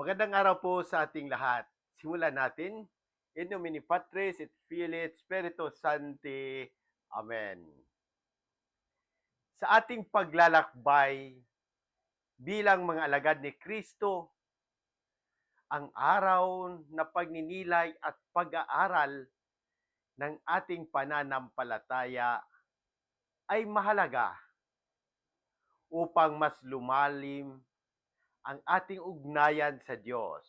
Magandang araw po sa ating lahat. Simulan natin. In nomine Patris et Filii et Spiritus Sancti. Amen. Sa ating paglalakbay bilang mga alagad ni Kristo, ang araw na pagninilay at pag-aaral ng ating pananampalataya ay mahalaga upang mas lumalim ang ating ugnayan sa Diyos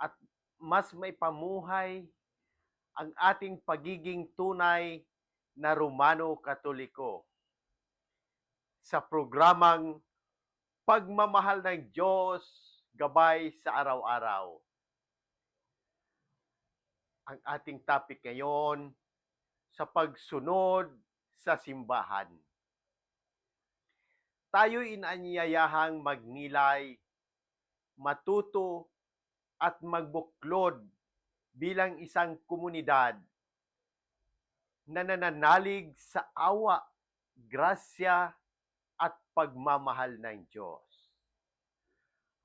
at mas maipamuhay ang ating pagiging tunay na Romano Katoliko sa programang Pagmamahal ng Diyos Gabay sa Araw-araw. Ang ating topic ngayon sa pagsunod sa simbahan tayo inanyayahang magnilay, matuto at magbuklod bilang isang komunidad na nananalig sa awa, grasya at pagmamahal ng Diyos.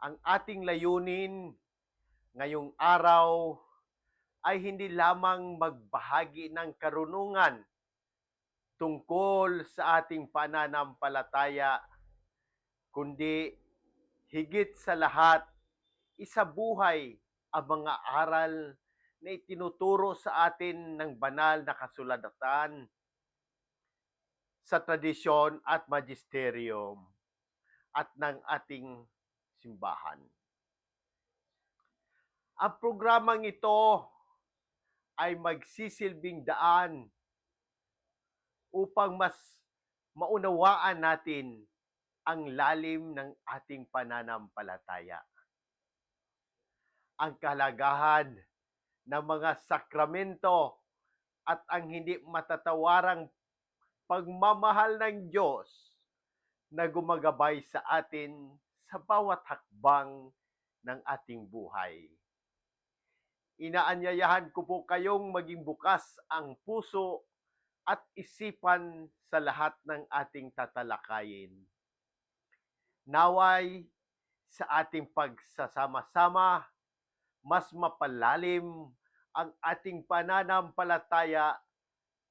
Ang ating layunin ngayong araw ay hindi lamang magbahagi ng karunungan tungkol sa ating pananampalataya kundi higit sa lahat, isabuhay ang mga aral na itinuturo sa atin ng banal na kasulatan sa tradisyon at magisterium at ng ating simbahan. Ang programang ito ay magsisilbing daan upang mas maunawaan natin ang lalim ng ating pananampalataya. Ang kalagahan ng mga sakramento at ang hindi matatawarang pagmamahal ng Diyos na gumagabay sa atin sa bawat hakbang ng ating buhay. Inaanyayahan ko po kayong maging bukas ang puso at isipan sa lahat ng ating tatalakayin Naway sa ating pagsasama-sama, mas mapalalim ang ating pananampalataya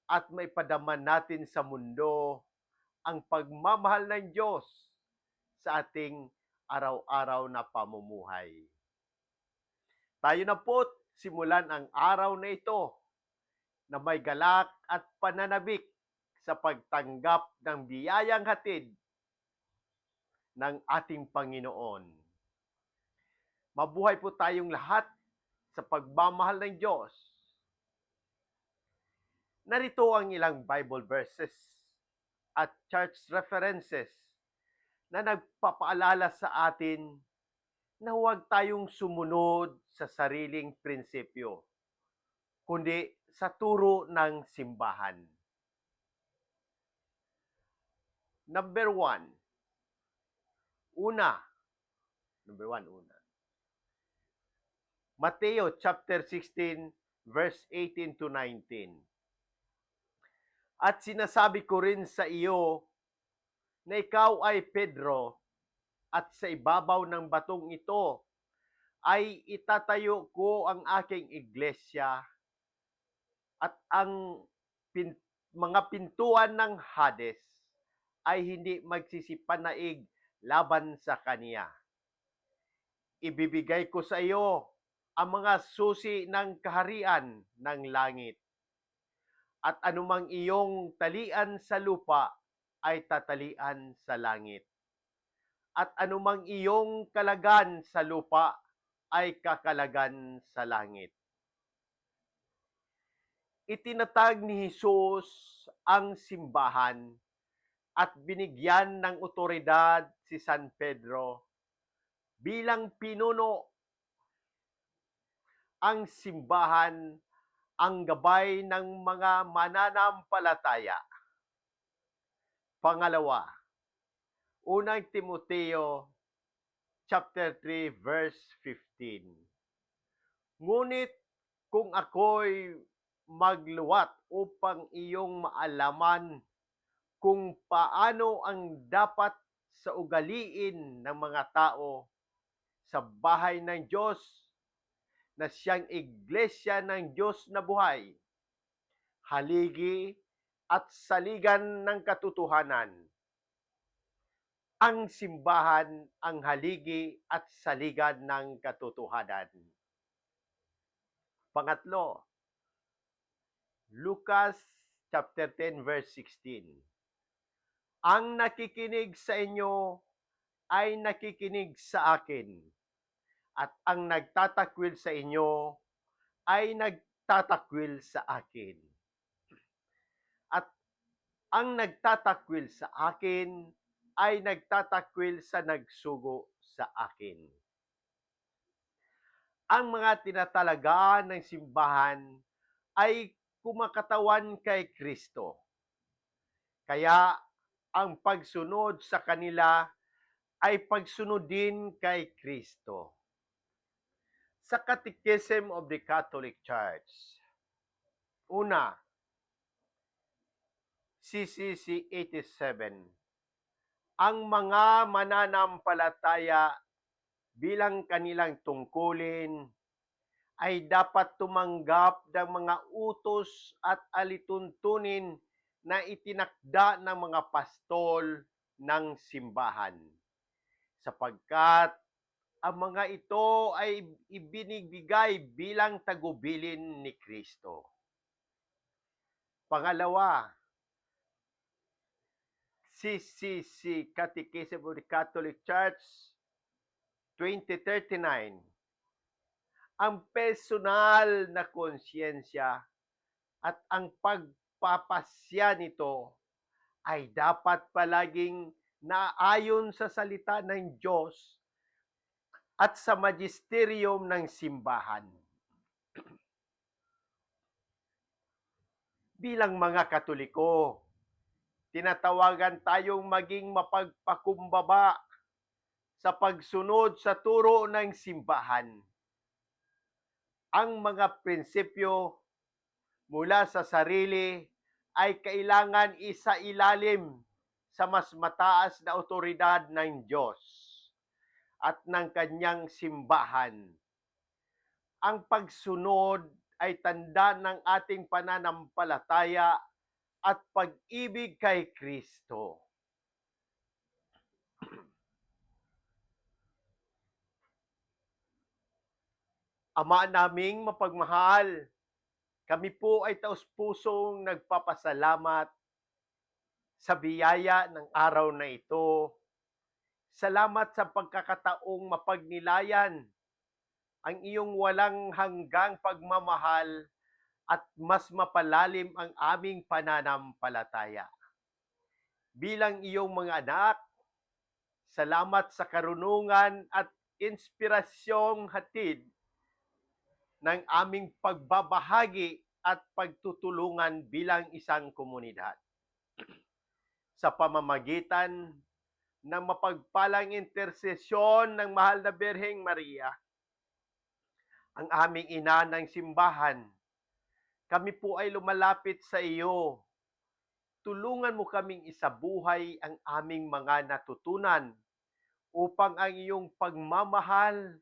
at maipadaman natin sa mundo ang pagmamahal ng Diyos sa ating araw-araw na pamumuhay. Tayo na po simulan ang araw na ito na may galak at pananabik sa pagtanggap ng biyayang hatid ng ating Panginoon. Mabuhay po tayong lahat sa pagmamahal ng Diyos. Narito ang ilang Bible verses at church references na nagpapaalala sa atin na huwag tayong sumunod sa sariling prinsipyo, kundi sa turo ng simbahan. Number one, Una, number one, una. Mateo chapter 16, verse 18 to 19. At sinasabi ko rin sa iyo na ikaw ay Pedro at sa ibabaw ng batong ito ay itatayo ko ang aking iglesia at ang pin, mga pintuan ng Hades ay hindi magsisipanaig laban sa kaniya. Ibibigay ko sa iyo ang mga susi ng kaharian ng langit. At anumang iyong talian sa lupa ay tatalian sa langit. At anumang iyong kalagan sa lupa ay kakalagan sa langit. Itinatag ni Jesus ang simbahan at binigyan ng otoridad si San Pedro bilang pinuno ang simbahan ang gabay ng mga mananampalataya. Pangalawa, unang Timoteo chapter 3 verse 15. Ngunit kung ako'y magluwat upang iyong maalaman kung paano ang dapat sa ugaliin ng mga tao sa bahay ng Diyos na siyang iglesia ng Diyos na buhay, haligi at saligan ng katotohanan. Ang simbahan ang haligi at saligan ng katotohanan. Pangatlo, Lucas chapter 10 verse 16. Ang nakikinig sa inyo ay nakikinig sa akin at ang nagtatakwil sa inyo ay nagtatakwil sa akin. At ang nagtatakwil sa akin ay nagtatakwil sa nagsugo sa akin. Ang mga tinatalaga ng simbahan ay kumakatawan kay Kristo. Kaya ang pagsunod sa kanila ay pagsunod din kay Kristo. Sa Catechism of the Catholic Church, una, CCC 87, ang mga mananampalataya bilang kanilang tungkulin ay dapat tumanggap ng mga utos at alituntunin na itinakda ng mga pastol ng simbahan. Sapagkat ang mga ito ay ibinibigay bilang tagubilin ni Kristo. Pangalawa, CCC Catechism of the Catholic Church 2039 ang personal na konsyensya at ang pagpapasya nito ay dapat palaging naayon sa salita ng Diyos at sa magisterium ng simbahan. Bilang mga Katoliko, tinatawagan tayong maging mapagpakumbaba sa pagsunod sa turo ng simbahan. Ang mga prinsipyo mula sa sarili ay kailangan isa ilalim sa mas mataas na otoridad ng Diyos at ng kanyang simbahan. Ang pagsunod ay tanda ng ating pananampalataya at pag-ibig kay Kristo. Ama naming mapagmahal, kami po ay taus-pusong nagpapasalamat sa biyaya ng araw na ito. Salamat sa pagkakataong mapagnilayan ang iyong walang hanggang pagmamahal at mas mapalalim ang aming pananampalataya. Bilang iyong mga anak, salamat sa karunungan at inspirasyong hatid ng aming pagbabahagi at pagtutulungan bilang isang komunidad. Sa pamamagitan ng mapagpalang intersesyon ng mahal na Birheng Maria, ang aming ina ng simbahan, kami po ay lumalapit sa iyo. Tulungan mo kaming isabuhay ang aming mga natutunan upang ang iyong pagmamahal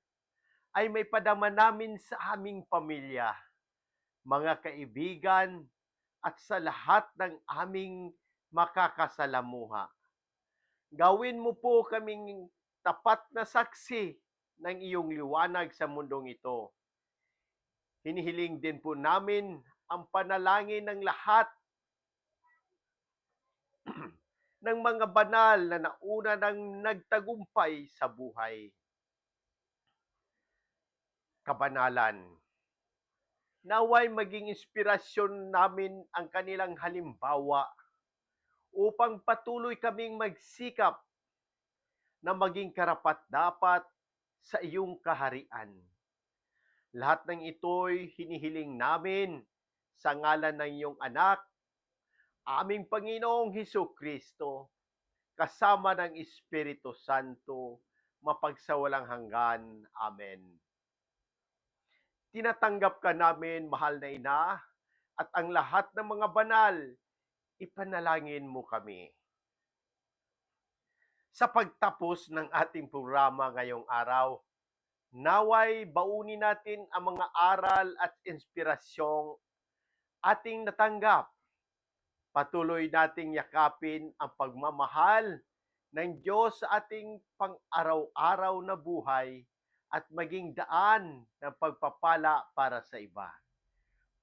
ay may padama namin sa aming pamilya, mga kaibigan, at sa lahat ng aming makakasalamuha. Gawin mo po kaming tapat na saksi ng iyong liwanag sa mundong ito. Hinihiling din po namin ang panalangin ng lahat ng mga banal na nauna ng nagtagumpay sa buhay kabanalan. Naway maging inspirasyon namin ang kanilang halimbawa upang patuloy kaming magsikap na maging karapat-dapat sa iyong kaharian. Lahat ng ito'y hinihiling namin sa ngalan ng iyong anak, aming Panginoong Heso Kristo, kasama ng Espiritu Santo, mapagsawalang hanggan. Amen tinatanggap ka namin, mahal na ina, at ang lahat ng mga banal, ipanalangin mo kami. Sa pagtapos ng ating programa ngayong araw, Naway baunin natin ang mga aral at inspirasyong ating natanggap. Patuloy nating yakapin ang pagmamahal ng Diyos sa ating pang-araw-araw na buhay at maging daan ng pagpapala para sa iba.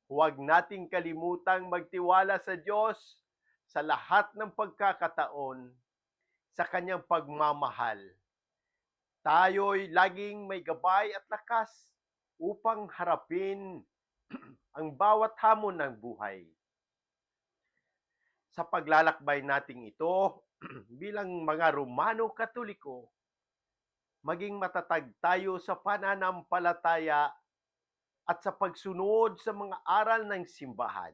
Huwag nating kalimutang magtiwala sa Diyos sa lahat ng pagkakataon sa kanyang pagmamahal. Tayo'y laging may gabay at lakas upang harapin ang bawat hamon ng buhay. Sa paglalakbay nating ito, bilang mga Romano Katoliko, maging matatag tayo sa pananampalataya at sa pagsunod sa mga aral ng simbahan.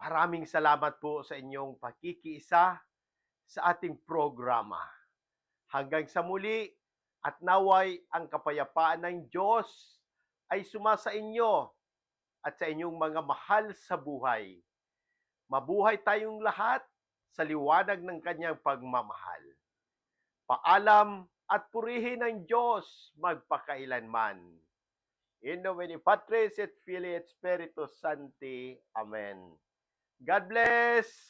Maraming salamat po sa inyong pakikiisa sa ating programa. Hanggang sa muli at naway ang kapayapaan ng Diyos ay sumasa inyo at sa inyong mga mahal sa buhay. Mabuhay tayong lahat sa liwanag ng kanyang pagmamahal. Paalam at purihin ng Diyos magpakailanman. In nomine ni Patris et Filii et Spiritus Sancti. Amen. God bless!